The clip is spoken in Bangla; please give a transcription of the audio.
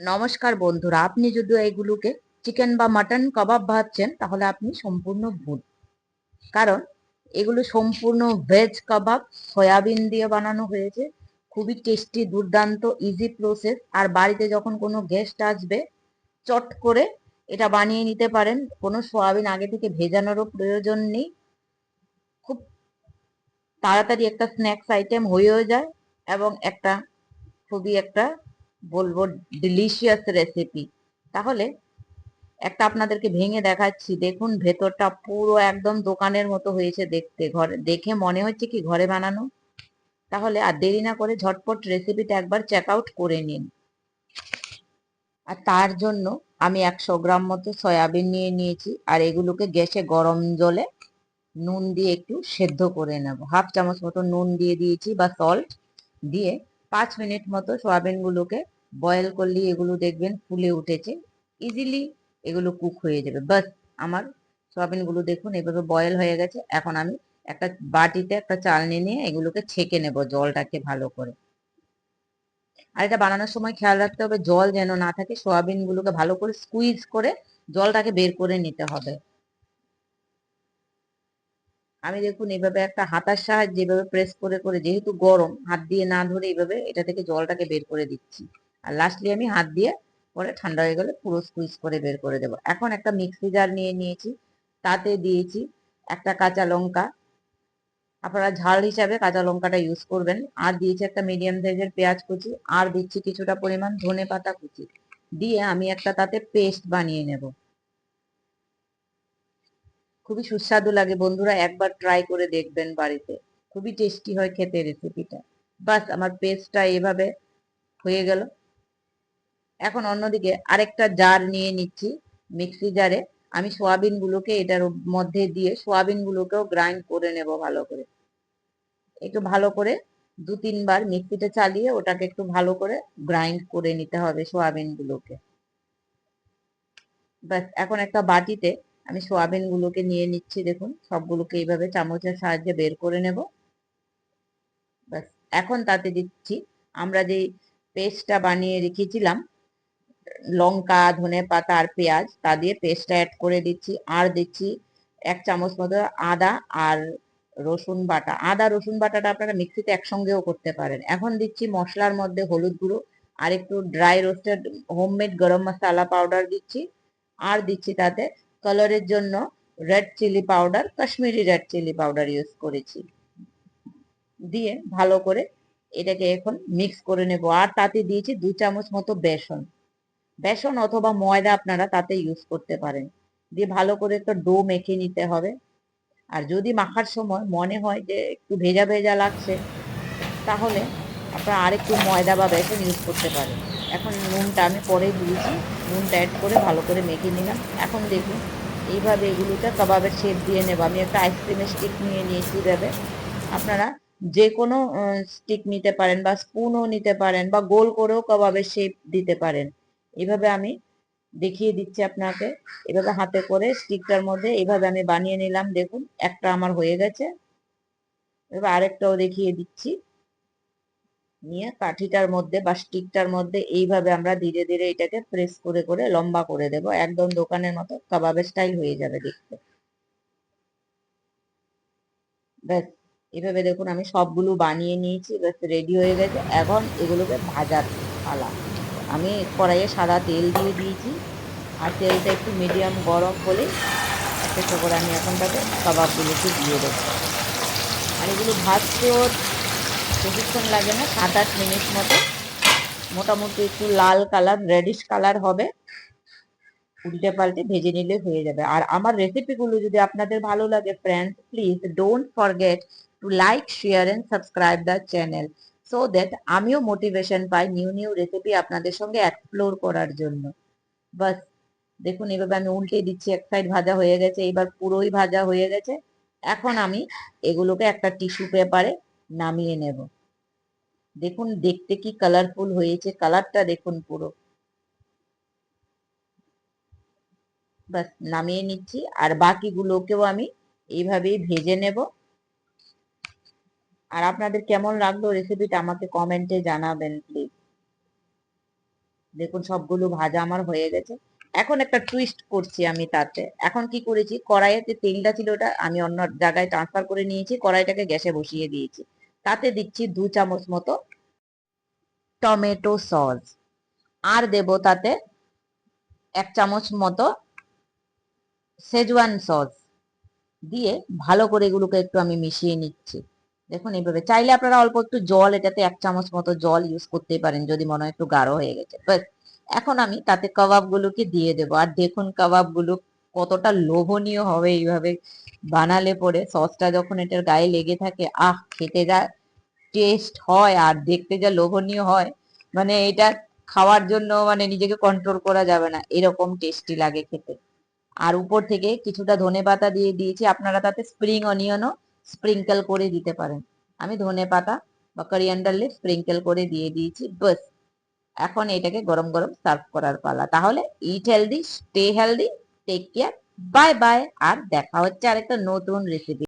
নমস্কার বন্ধুরা, আপনি যদি এগুলোকে চিকেন বা মাটন কাবাব ভাবছেন তাহলে আপনি সম্পূর্ণ ভুল। কারণ এগুলো সম্পূর্ণ ভেজ কাবাব সয়াবিন দিয়ে বানানো হয়েছে। খুবই টেস্টি দুর্দান্ত ইজি প্রসেস আর বাড়িতে যখন কোনো গেস্ট আসবে, চট করে এটা বানিয়ে নিতে পারেন। কোনো সয়াবিন আগে থেকে ভেজানোরও প্রয়োজন নেই। খুব তাড়াতাড়ি একটা স্ন্যাক্স আইটেম হয়েও যায় এবং একটা খুবই একটা বলব ডিলিশিয়াস রেসিপি তাহলে একটা আপনাদেরকে ভেঙে দেখাচ্ছি। দেখুন, ভেতরটা পুরো একদম দোকানের মতো হয়েছে দেখতে। ঘরে, দেখে মনে হচ্ছে কি ঘরে বানানো? তাহলে আর দেরি না করে ঝটপট রেসিপিটা একবার চেক আউট করে নিন। আর তার জন্য আমি একশো গ্রাম মতো সয়াবিন নিয়ে নিয়েছি। আর এগুলোকে গ্যাসে গরম জলে নুন দিয়ে একটু সেদ্ধ করে নেব। হাফ চামচ মতো নুন দিয়ে দিয়েছি বা সল্ট দিয়ে পাঁচ মিনিট মতো সয়াবিনগুলোকে বয়েল করলে এগুলো দেখবেন ফুলে উঠেছে। ইজিলি এগুলো কুক হয়ে যাবে। বাস, আমার সয়াবিনগুলো দেখুন এভাবে বয়েল হয়ে গেছে। এখন আমি একটা বাটিতে একটা চালনি নিয়ে এগুলোকে ছেঁকে নেব জলটাকে ভালো করে। আর এটা বানানোর সময় খেয়াল রাখতে হবে, জল যেন না থাকে, সয়াবিনগুলোকে ভালো করে স্কুইজ করে জলটাকে বের করে নিতে হবে। আমি দেখুন এভাবে একটা হাতার সাহায্যে এভাবে প্রেস করে করে, যেহেতু গরম, হাত দিয়ে না ধরে এভাবে এটা থেকে জলটাকে বের করে দিচ্ছি। আর লাস্টলি আমি হাত দিয়ে পরে ঠান্ডা হয়ে গেলে পুরো স্কুইজ করে বের করে দেবো। এখন একটা মিক্সি জার নিয়ে নিয়েছি, তাতে দিয়েছি একটা কাঁচা লঙ্কা। আপনারা ঝাল হিসাবে কাঁচা লঙ্কাটা ইউজ করবেন। আর দিয়েছি একটা মিডিয়াম সাইজের পেঁয়াজ কুচি, আর দিচ্ছি কিছুটা পরিমাণ ধনে পাতা কুচি। দিয়ে আমি একটা তাতে পেস্ট বানিয়ে নেব। খুবই সুস্বাদু লাগে বন্ধুরা, একবার ট্রাই করে দেখবেন বাড়িতে। খুবই টেস্টি হয় খেতে রেসিপিটা বাস, আমার পেস্টটা এভাবে হয়ে গেল। এখন অন্যদিকে আরেকটা জার নিয়ে নিচ্ছি মিক্সি জারে আমি সোয়াবিন গুলোকে এটার মধ্যে দিয়ে সোয়াবিন গুলোকেও গ্রাইন্ড করে নেব ভালো করে। একটু ভালো করে দু তিনবার মিক্সিটা চালিয়ে ওটাকে একটু ভালো করে গ্রাইন্ড করে নিতে হবে সোয়াবিন গুলোকে ব্যাস এখন একটা বাটিতে আমি সোয়াবিন গুলোকে নিয়ে নিচ্ছি, দেখুন। সবগুলোকে এইভাবে চামচের সাহায্যে বের করে নেব। ব্যাস, এখন তাতে দিচ্ছি। আমরা যে পেস্টটা বানিয়ে রেখেছিলাম, লঙ্কা, ধনে পাতা আর পেঁয়াজ, তা দিয়ে পেস্টটা অ্যাড করে দিচ্ছি। আর দিচ্ছি এক চামচ মতো আদা আর রসুন বাটা। আদা, রসুন বাটাটা আপনারা মিক্সিতে একসঙ্গেও করতে পারেন। এখন দিচ্ছি মশলার মধ্যে হলুদ গুঁড়ো আর একটু ড্রাই রোস্টেড হোমমেড গরম মশলা পাউডার দিচ্ছি। আর দিচ্ছি তাতে কালারের জন্য red chilli powder Kashmiri red chilli powder use করেছি। দিয়ে ভালো করে এটাকে এখন মিক্স করে নেব। আর তাতে দিয়েছি দু চামচ মতো বেসন। বেসন অথবা ময়দা আপনারা তাতে ইউজ করতে পারেন। দিয়ে ভালো করে একটা ডো মেখে নিতে হবে। আর যদি মাখার সময় মনে হয় যে একটু ভেজা ভেজা লাগছে, তাহলে আপনারা আরেকটু ময়দা বা বেসন ইউজ করতে পারেন। এখন নুনটা আমি পরে দিয়েছি। নুনটা অ্যাড করে ভালো করে মেখে নিলাম। এখন দেখুন, এইভাবে এগুলোতে কাবাবের শেপ দিয়ে নেব। আমি একটা আইসক্রিমের স্টিক নিয়ে নিয়েছি এইভাবে আপনারা যে কোনো স্টিক নিতে পারেন বা স্পুনও নিতে পারেন বা গোল করেও কাবাবের শেপ দিতে পারেন। এভাবে আমি দেখিয়ে দিচ্ছি আপনাকে। এভাবে হাতে করে স্টিকটার মধ্যে এভাবে আমি বানিয়ে নিলাম। দেখুন, একটা আমার হয়ে গেছে। এবার আরেকটাও দেখিয়ে দিচ্ছি। নিয়ে কাঠিটার মধ্যে বা স্টিকটার মধ্যে এইভাবে আমরা ধীরে ধীরে এটাকে প্রেস করে করে, লম্বা করে দেব। একদম দোকানের মতো কাবাবের স্টাইল হয়ে যাবে দেখতে। ব্যাস, এভাবে দেখুন আমি সবগুলো বানিয়ে নিয়েছি, ব্যাস রেডি হয়ে গেছে। এখন এগুলোকে ভাজার পালা। আমি কড়াইয়ে সাদা তেল দিয়ে দিয়েছি। আর তেলটা একটু মিডিয়াম গরম হলে একটা করে আমি এখন তাতে কাবাবগুলোকে দিয়ে দেবো। আর এগুলো ভাজতেও বেশিক্ষণ লাগে না সাত আট মিনিট মতো। মোটামুটি একটু লাল কালার রেডিশ কালার হবে। উল্টে পাল্টে ভেজে নিলে হয়ে যাবে। আর আমার রেসিপিগুলো যদি আপনাদের ভালো লাগে friends please don't forget to like share and subscribe the channel so that আমিও মোটিভেশন পাই নিউ নিউ রেসিপি আপনাদের সঙ্গে এক্সপ্লোর করার জন্য। বাস, দেখুন এভাবে আমি উল্টে দিচ্ছি, এক সাইড ভাজা হয়ে গেছে, এবার পুরোই ভাজা হয়ে গেছে। এখন আমি এগুলোকে একটা টিস্যু পেপারে নামিয়ে নেব। দেখুন, দেখতে কি কালারফুল হয়েছে। কালারটা দেখুন পুরো। বাস নামিয়ে নিচ্ছি। আর বাকিগুলোকেও আমি এইভাবেই ভেজে নেব। আর আপনাদের কেমন লাগল রেসিপিটা আমাকে কমেন্টে জানাবেন প্লিজ দেখুন, সবগুলো ভাজা আমার হয়ে গেছে। এখন একটা টুইস্ট করছি আমি তাতে। এখন কি করেছি? কড়াইতে তেলটা ছিল ওটা, আমি অন্য জায়গায় ট্রান্সফার করে নিয়েছি। কড়াইটাকে গ্যাসে বসিয়ে দিয়েছি। তাতে দিচ্ছি দু চামচ মতো টমেটো সস। আর দেব তাতে এক চামচ মতো সেজওয়ান সস দিয়ে ভালো করে এগুলোকে একটু আমি মিশিয়ে নিচ্ছি। দেখুন এইভাবে। চাইলে আপনারা অল্প একটু জল, এটাতে এক চামচ মতো জল ইউজ করতে পারেন, যদি মনে হয় একটু গাঢ় হয়ে গেছে। এখন আমি তাতে কাবাব গুলোকে দিয়ে দেবো। আর দেখুন কাবাবগুলো কতটা লোভনীয় হবে এইভাবে বানালে পরে সসটা যখন এটার গায়ে লেগে থাকে, আহ, খেতে যা টেস্ট হয় আর দেখতে যা লোভনীয় হয়। মানে এটা খাওয়ার জন্য মানে নিজেকে কন্ট্রোল করা যাবে না, এরকম টেস্টি লাগে খেতে। আর উপর থেকে কিছুটা ধনে পাতা দিয়ে দিয়েছি, আপনারা তাতে স্প্রিং অনিয়নও স্প্রিঙ্কেল করে দিতে পারেন। আমি ধনে পাতা বা করিয়ান্ডার লিভ স্প্রিঙ্কেল করে দিয়ে দিয়েছি বাস এখন এটাকে গরম গরম সার্ভ করার পালা। তাহলে eat healthy stay healthy take care bye bye আর দেখা হচ্ছে আরেকটা নতুন রেসিপি